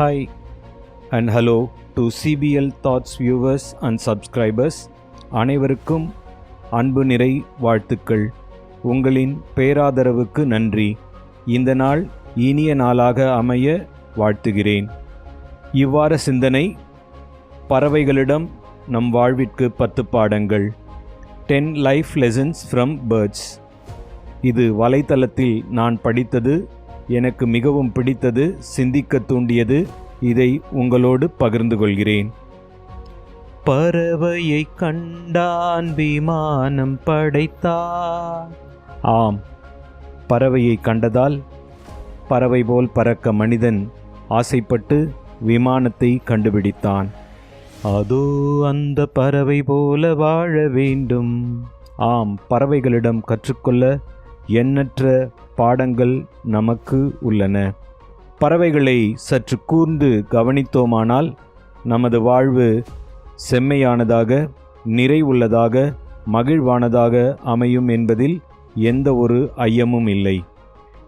Hi and hello to CBL Thoughts viewers and subscribers. அனைவருக்கும் அன்பு நிறை வாழ்த்துக்கள். உங்களின் பேராதரவுக்கு நன்றி. இந்த நாள் இனிய நாளாக அமைய வாழ்த்துகிறேன். இவ்வாறு சிந்தனை பறவைகளிடம் நம் வாழ்விற்கு பத்து பாடங்கள். Ten life lessons from birds இது வலைத்தளத்தில் நான் படித்தது எனக்கு மிகவும் பிடித்தது சிந்திக்க தூண்டியது. இதை உங்களோடு பகிர்ந்து கொள்கிறேன். பறவையை கண்டான் விமானம் படைத்தான். ஆம். பறவையை கண்டதால் பறவை போல் பறக்க மனிதன் ஆசைப்பட்டு விமானத்தை கண்டுபிடித்தான். அதோ அந்த பறவை போல வாழ வேண்டும். ஆம். பறவைகளிடம் கற்றுக்கொள்ள எண்ணற்ற பாடங்கள் நமக்கு உள்ளன. பறவைகளை சற்று கூர்ந்து கவனித்தோமானால் நமது வாழ்வு செம்மையானதாக நிறைவுள்ளதாக மகிழ்வானதாக அமையும் என்பதில் எந்த ஒரு ஐயமும் இல்லை.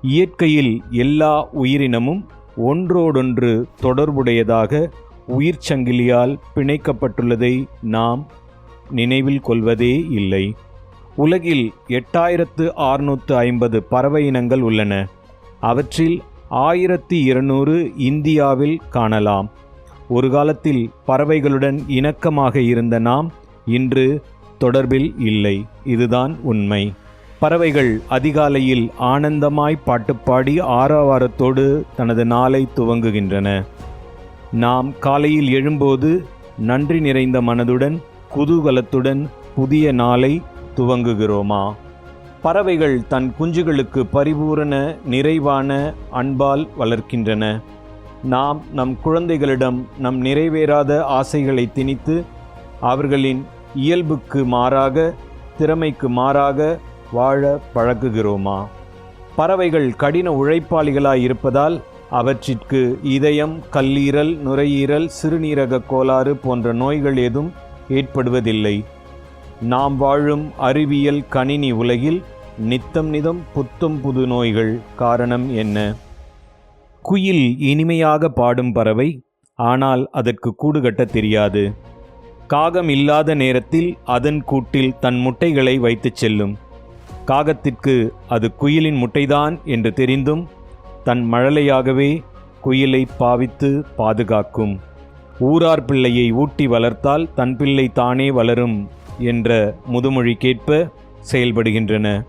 இயற்கையில் எல்லா உயிரினமும் ஒன்றோடொன்று தொடர்புடையதாக உயிர் சங்கிலியால் பிணைக்கப்பட்டுள்ளதை நாம் நினைவில் கொள்வதே இல்லை. உலகில் எட்டாயிரத்து அறுநூற்று ஐம்பது பறவை இனங்கள் உள்ளன. அவற்றில் ஆயிரத்தி இருநூறு இந்தியாவில் காணலாம். ஒரு காலத்தில் பறவைகளுடன் இணக்கமாக இருந்த நாம் இன்று தொடர்பில் இல்லை. இதுதான் உண்மை. பறவைகள் அதிகாலையில் ஆனந்தமாய் பாட்டுப்பாடி ஆரவாரத்தோடு தனது நாளை துவங்குகின்றன. நாம் காலையில் எழும்போது நன்றி நிறைந்த மனதுடன் குதூகலத்துடன் புதிய நாளை துவங்குகிறோமா? பறவைகள் தன் குஞ்சுகளுக்கு பரிபூரண நிறைவான அன்பால் வளர்க்கின்றன. நாம் நம் குழந்தைகளிடம் நம் நிறைவேறாத ஆசைகளை திணித்து அவர்களின் இயல்புக்கு மாறாக திறமைக்கு மாறாக வாழ பழகுகிறோமா? பறவைகள் கடின உழைப்பாளிகளாய் இருப்பதால் அவற்றிற்கு இதயம் கல்லீரல் நுரையீரல் சிறுநீரக கோளாறு போன்ற நோய்கள் ஏதும் ஏற்படுவதில்லை. நாம் வாழும் அறிவியல் கணினி உலகில் நித்தம் நிதம் புத்தம் புது நோய்கள் காரணம் என்ன? குயில் இனிமையாக பாடும் பறவை ஆனால் அதற்கு கூடுகட்ட தெரியாது. காகம் இல்லாத நேரத்தில் அதன் கூட்டில் தன் முட்டைகளை வைத்துச் செல்லும். காகத்திற்கு அது குயிலின் முட்டைதான் என்று தெரிந்தும் தன் மழலையாகவே குயிலை பாவித்து பாதுகாக்கும். ஊரார் பிள்ளையை ஊட்டி வளர்த்தால் தன் பிள்ளை தானே வளரும் என்ற முதுமொழிக்கேற்ப செயல்படுகின்றன.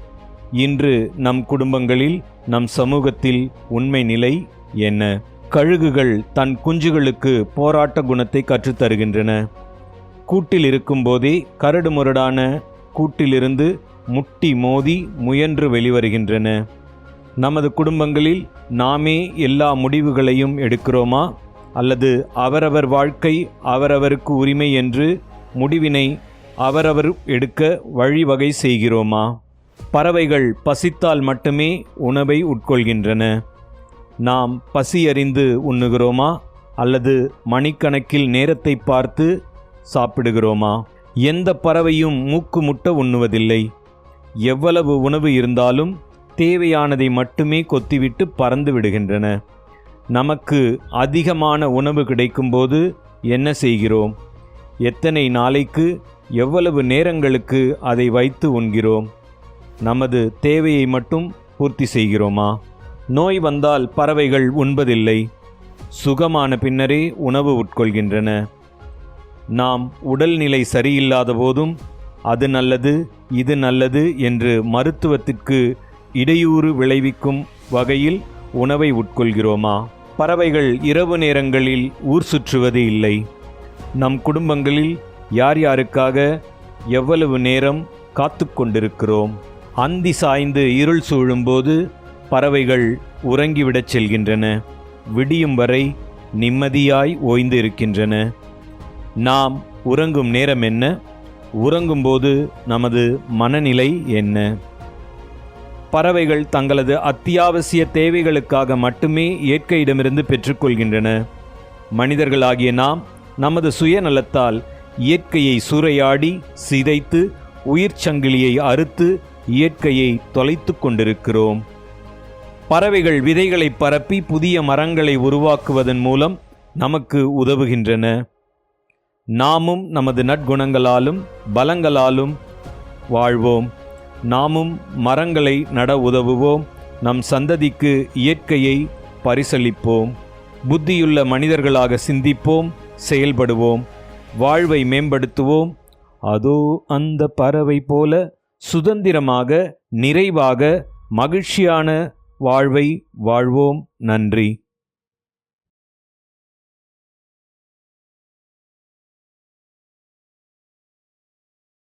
இன்று நம் குடும்பங்களில் நம் சமூகத்தில் உண்மை நிலை என்ன? கழுகுகள் தன் குஞ்சுகளுக்கு போராட்ட குணத்தை கற்றுத்தருகின்றன கூட்டில் இருக்கும்போதே கரடுமுரடான கூட்டிலிருந்து முட்டி மோதி முயன்று வெளிவருகின்றன. நமது குடும்பங்களில் நாமே எல்லா முடிவுகளையும் எடுக்கிறோமா? அல்லது அவரவர் வாழ்க்கை அவரவருக்கு உரிமை என்று முடிவினை அவரவர் எடுக்க வழிவகை செய்கிறோமா? பறவைகள் பசித்தால் மட்டுமே உணவை உட்கொள்கின்றன. நாம் பசியறிந்து உண்ணுகிறோமா? அல்லது மணிக்கணக்கில் நேரத்தை பார்த்து சாப்பிடுகிறோமா? எந்த பறவையும் மூக்கு முட்ட உண்ணுவதில்லை. எவ்வளவு உணவு இருந்தாலும் தேவையானதை மட்டுமே கொத்திவிட்டு பறந்து விடுகின்றன. நமக்கு அதிகமான உணவு கிடைக்கும்போது என்ன செய்கிறோம்? எத்தனை நாளைக்கு எவ்வளவு நேரங்களுக்கு அதை வைத்து உண்கிறோம்? நமது தேவையை மட்டும் பூர்த்தி செய்கிறோமா? நோய் வந்தால் பறவைகள் உண்பதில்லை. சுகமான பின்னரே உணவு உட்கொள்கின்றன. நாம் உடல்நிலை சரியில்லாத போதும் அது நல்லது இது நல்லது என்று மருத்துவத்திற்கு இடையூறு விளைவிக்கும் வகையில் உணவை உட்கொள்கிறோமா? பறவைகள் இரவு நேரங்களில் ஊர் சுற்றுவது இல்லை. நம் குடும்பங்களில் யார் யாருக்காக எவ்வளவு நேரம் காத்து கொண்டிருக்கிறோம் அந்தி சாய்ந்து இருள் சூழும்போது பறவைகள் உறங்கிவிடச் செல்கின்றன. விடியும் வரை நிம்மதியாய் ஓய்ந்து இருக்கின்றன நாம் உறங்கும் நேரம் என்ன? உறங்கும்போது நமது மனநிலை என்ன? பறவைகள் தங்களது அத்தியாவசிய தேவைகளுக்காக மட்டுமே இயற்கையிடமிருந்து பெற்றுக்கொள்கின்றன. மனிதர்களாகிய நாம் நமது சுயநலத்தால் இயற்கையை சூறையாடி சிதைத்து உயிர் சங்கிலியை அறுத்து இயற்கையை தொலைத்து கொண்டிருக்கிறோம். பறவைகள் விதைகளை பரப்பி புதிய மரங்களை உருவாக்குவதன் மூலம் நமக்கு உதவுகின்றன. நாமும் நமது நற்குணங்களாலும் பலங்களாலும் வாழ்வோம். நாமும் மரங்களை நட உதவுவோம். நம் சந்ததிக்கு இயற்கையை பரிசளிப்போம். புத்தியுள்ள மனிதர்களாக சிந்திப்போம் செயல்படுவோம். வாழ்வை மேம்படுத்துவோம். அதோ அந்த பறவை போல சுதந்திரமாக நிறைவாக மகிழ்ச்சியான வாழ்வை வாழ்வோம். நன்றி.